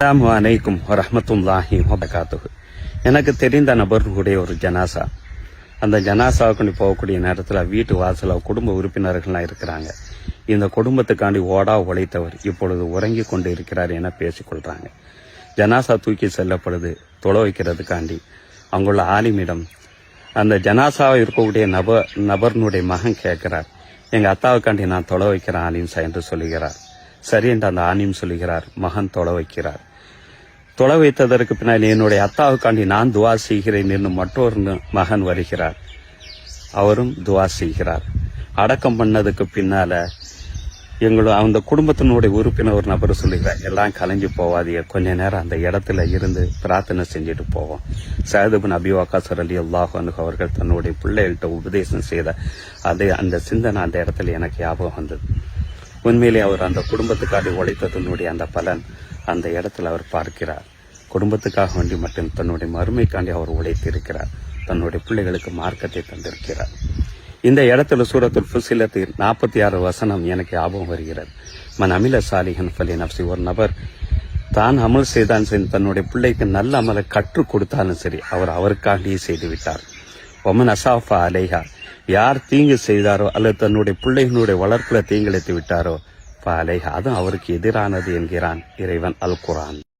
அஸ்ஸலாமு வலைக்கும் வரஹ்மத்துல்லாஹி வபரகாத்துஹு எனக்கு தெரிந்த நபர்களுடைய ஒரு ஜனாசா அந்த ஜனாசாவுக்கு போகக்கூடிய நேரத்தில் வீட்டு வாசலில் குடும்ப உறுப்பினர்கள்லாம் இருக்கிறாங்க இந்த குடும்பத்துக்காண்டி ஓடா உழைத்தவர் இப்பொழுது உறங்கி கொண்டு இருக்கிறார் என பேசிக்கொள்கிறாங்க ஜனாசா தூக்கி செல்லப்படுது தொலை வைக்கிறதுக்காண்டி அங்குள்ள ஆலிமிடம் அந்த ஜனாசாவை இருக்கக்கூடிய நபர் நபர்னுடைய மகன் கேட்கிறார் எங்கள் அத்தாவுக்காண்டி நான் தொலை வைக்கிறேன் ஆலிம்சா என்று சொல்லுகிறார் சரி என்று அந்த ஆணியம் சொல்லுகிறார் மகன் தொலை வைக்கிறார் தொலை வைத்ததற்கு பின்னால் என்னுடைய அத்தாவுக்காண்டி நான் துவா செய்கிறேன் என்று மற்றொரு மகன் வருகிறார். அவரும் துவா செய்கிறார். அடக்கம் பண்ணதுக்கு பின்னால எங்களோட அந்த குடும்பத்தினுடைய உறுப்பினர் ஒரு நபர் சொல்லுகிறார் எல்லாம் கலைஞ்சு போவாதிய கொஞ்ச நேரம் அந்த இடத்துல இருந்து பிரார்த்தனை செஞ்சுட்டு போவோம். சஹதுபின் அபிவாக்காசர் அலி அல்லாஹ் அவர்கள் தன்னுடைய பிள்ளைகள்கிட்ட உபதேசம் செய்த அது அந்த சிந்தனை அந்த இடத்துல எனக்கு ஞாபகம் வந்தது. உண்மையிலே அவர் அந்த குடும்பத்துக்காக உழைத்ததனுடைய அந்த பலன் அந்த இடத்துல அவர் பார்க்கிறார். குடும்பத்துக்காக வேண்டி மட்டும் தன்னுடைய மறுமைக்காண்டி அவர் உழைத்திருக்கிறார். தன்னுடைய பிள்ளைகளுக்கு மார்க்கத்தை தந்திருக்கிறார். இந்த இடத்துல சூரத்துல் ஃபுசிலத்தில் நாற்பத்தி ஆறு வசனம் எனக்கு ஞாபகம் வருகிறது. மன் அமில சாலிஹன் ஃபலி நப்சி ஒரு நபர் தான் அமல் செய்தான் சரி தன்னுடைய பிள்ளைக்கு நல்ல அமலை கற்றுக் கொடுத்தாலும் சரி அவர் அவருக்காண்டியே செய்து விட்டார் ஒமன் அசாஃபா அலேஹா யார் தீங்கு செய்தாரோ அல்லது தன்னுடைய பிள்ளைகளுடைய வளர்ப்பில் தீங்கிழைத்து விட்டாரோ பாலை அதுவும் அவருக்கு எதிரானது என்கிறான் இறைவன் அல் குரான்